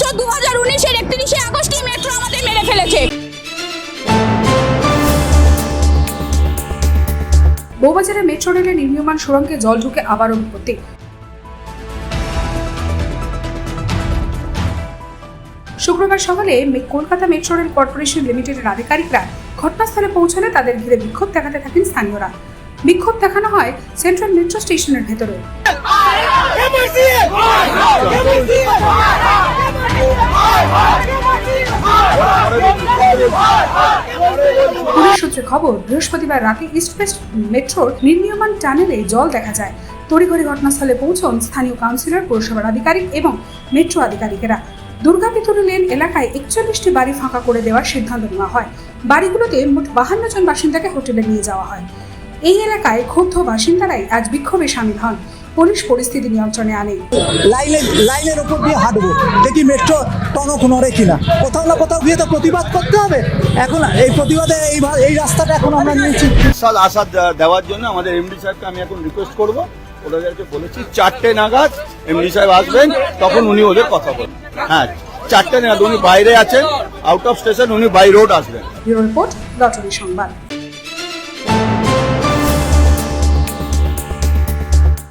বছর দু হাজার উনিশের একত্রিশে আগস্টই মেট্রো আমাদের মেরে ফেলেছে বউবাজারে মেট্রো রেলের নির্মীয়মান সুড়ঙ্গে জল ঢুকে আবারও বিপত্তি শুক্রবার সকালে মে- কলকাতা মেট্রো রেল কর্পোরেশন লিমিটেডের আধিকারিকরা ঘটনাস্থলে পৌঁছলে তাদের ঘিরে বিক্ষোভ দেখাতে থাকেন স্থানীয়রা বিক্ষোভ দেখানো হয় সেন্ট্রাল মেট্রো স্টেশনের ভেতরে সূত্রে খবর, বৃহস্পতিবার রাতে ইস্ট ওয়েস্ট মেট্রোর নির্মীয়মান টানেলে জল দেখা যায়। তড়িঘড়ি ঘটনাস্থলে পৌঁছন স্থানীয় কাউন্সিলর পৌরসভার আধিকারিক এবং মেট্রো আধিকারিকেরা। দুর্গাপিতুরি লেন এলাকায় একচল্লিশটি বাড়ি ফাঁকা করে দেওয়ার সিদ্ধান্ত নেওয়া হয়। বাড়িগুলোতে মোট বাহান্ন জন বাসিন্দাকে হোটেলে নিয়ে যাওয়া হয়। এই এলাকায় ক্ষুব্ধ বাসিন্দারাই আজ বিক্ষোভে সামিল হন। পুলিশ পরিস্থিতি নিয়ন্ত্রণে আনে। লাইনের লাইনের ওপর দিয়ে হাঁটবো। দেখি মেট্রো টনক নড়ে কিনা। কোথাও না কোথাও গিয়ে তো প্রতিবাদ করতে হবে। এখন এই প্রতিবাদে এই এই রাস্তাটা এখন আমরা নিয়েছি। সাল আশা দেওয়ার জন্য আমাদের এমডি সাহেবকে আমি এখন রিকোয়েস্ট করব। ওদেরকে বলেছি চারটে নাগাদ এমডি সাহেব আসবেন তখন উনি ওদের কথা বলবেন। হ্যাঁ চারটে নাগাদ উনি বাইরে আছেন আউট অফ স্টেশন উনি বাই রোড আসবেন। রিপোর্ট লটারি সংবাদ।